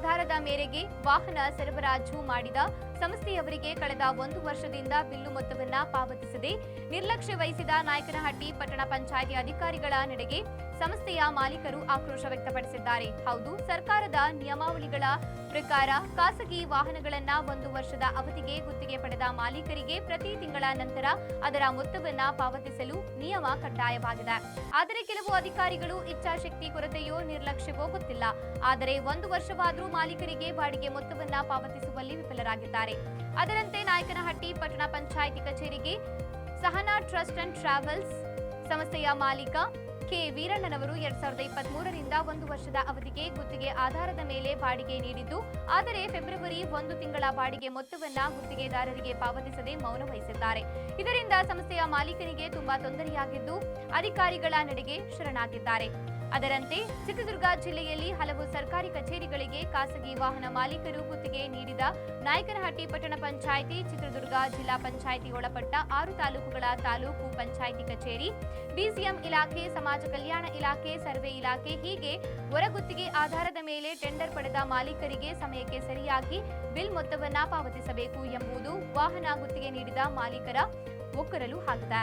ಮಾಲೀಕರಿಗೆ ವಾಹನ ಸರಬರಾಜು ಮಾಡಿದ ಸಂಸ್ಥೆಯವರಿಗೆ ಕಳೆದ ಒಂದು ವರ್ಷದಿಂದ ಬಿಲ್ಲು ಮೊತ್ತವನ್ನ ಪಾವತಿಸದೆ ನಿರ್ಲಕ್ಷ್ಯ ವಹಿಸಿದ ನಾಯಕನಹಟ್ಟಿ ಪಟ್ಟಣ ಪಂಚಾಯಿತಿ ಅಧಿಕಾರಿಗಳ ನಡೆಗೆ ಸಂಸ್ಥೆಯ ಮಾಲೀಕರು ಆಕ್ರೋಶ ವ್ಯಕ್ತಪಡಿಸಿದ್ದಾರೆ. ಹೌದು, ಸರ್ಕಾರದ ನಿಯಮಾವಳಿಗಳ ಪ್ರಕಾರ ಖಾಸಗಿ ವಾಹನಗಳನ್ನ ಒಂದು ವರ್ಷದ ಅವಧಿಗೆ ಗುತ್ತಿಗೆ ಪಡೆದ ಮಾಲೀಕರಿಗೆ ಪ್ರತಿ ತಿಂಗಳ ನಂತರ ಅದರ ಮೊತ್ತವನ್ನ ಪಾವತಿಸಲು ನಿಯಮ ಕಡ್ಡಾಯವಾಗಿದೆ. ಆದರೆ ಕೆಲವು ಅಧಿಕಾರಿಗಳು ಇಚ್ಛಾಶಕ್ತಿ ಕೊರತೆಯೋ ನಿರ್ಲಕ್ಷ್ಯವೋ ಗೊತ್ತಿಲ್ಲ. ಆದರೆ ಒಂದು ವರ್ಷವಾದರೂ ಮಾಲೀಕರಿಗೆ ಬಾಡಿಗೆ ಮೊತ್ತವನ್ನ ಪಾವತಿಸುವಲ್ಲಿ ವಿಫಲರಾಗಿದ್ದಾರೆ. ಅದರಂತೆ ನಾಯಕನಹಟ್ಟಿ ಪಟ್ಟಣ ಪಂಚಾಯಿತಿ ಕಚೇರಿಗೆ ಸಹನಾ ಟ್ರಸ್ಟ್ ಅಂಡ್ ಟ್ರಾವೆಲ್ಸ್ ಸಂಸ್ಥೆಯ ಮಾಲೀಕ ಕೆ ವೀರಣ್ಣನವರು ಎರಡ್ ಸಾವಿರದ ಇಪ್ಪತ್ತ್ ಮೂರರಿಂದ ಒಂದು ವರ್ಷದ ಅವಧಿಗೆ ಗುತ್ತಿಗೆ ಆಧಾರದ ಮೇಲೆ ಬಾಡಿಗೆ ನೀಡಿದ್ದು, ಆದರೆ ಫೆಬ್ರವರಿ ಒಂದು ತಿಂಗಳ ಬಾಡಿಗೆ ಮೊತ್ತವನ್ನ ಗುತ್ತಿಗೆದಾರರಿಗೆ ಪಾವತಿಸದೆ ಮೌನ ವಹಿಸಿದ್ದಾರೆ. ಇದರಿಂದ ಸಂಸ್ಥೆಯ ಮಾಲೀಕನಿಗೆ ತುಂಬಾ ತೊಂದರೆಯಾಗಿದ್ದು, ಅಧಿಕಾರಿಗಳ ನಡೆಗೆ ಶರಣಾಗಿದ್ದಾರೆ. ಅದರಂತೆ ಚಿತ್ರದುರ್ಗ ಜಿಲ್ಲೆಯಲ್ಲಿ ಹಲವು ಸರ್ಕಾರಿ ಕಚೇರಿಗಳಿಗೆ ಖಾಸಗಿ ವಾಹನ ಮಾಲೀಕರು ಗುತ್ತಿಗೆ ನೀಡಿದ ನಾಯಕನಹಟ್ಟಿ ಪಟ್ಟಣ ಪಂಚಾಯಿತಿ, ಚಿತ್ರದುರ್ಗ ಜಿಲ್ಲಾ ಪಂಚಾಯಿತಿ ಒಳಪಟ್ಟ ಆರು ತಾಲೂಕುಗಳ ತಾಲೂಕು ಪಂಚಾಯಿತಿ ಕಚೇರಿ ಬಿಸಿಎಂ ಇಲಾಖೆ, ಸಮಾಜ ಕಲ್ಯಾಣ ಇಲಾಖೆ, ಸರ್ವೆ ಇಲಾಖೆ ಹೀಗೆ ಹೊರಗುತ್ತಿಗೆ ಆಧಾರದ ಮೇಲೆ ಟೆಂಡರ್ ಪಡೆದ ಮಾಲೀಕರಿಗೆ ಸಮಯಕ್ಕೆ ಸರಿಯಾಗಿ ಬಿಲ್ ಮೊತ್ತವನ್ನ ಪಾವತಿಸಬೇಕು ಎಂಬುದು ವಾಹನ ಗುತ್ತಿಗೆ ನೀಡಿದ ಮಾಲೀಕರ ಒಕ್ಕರಲು ಆಗಿದೆ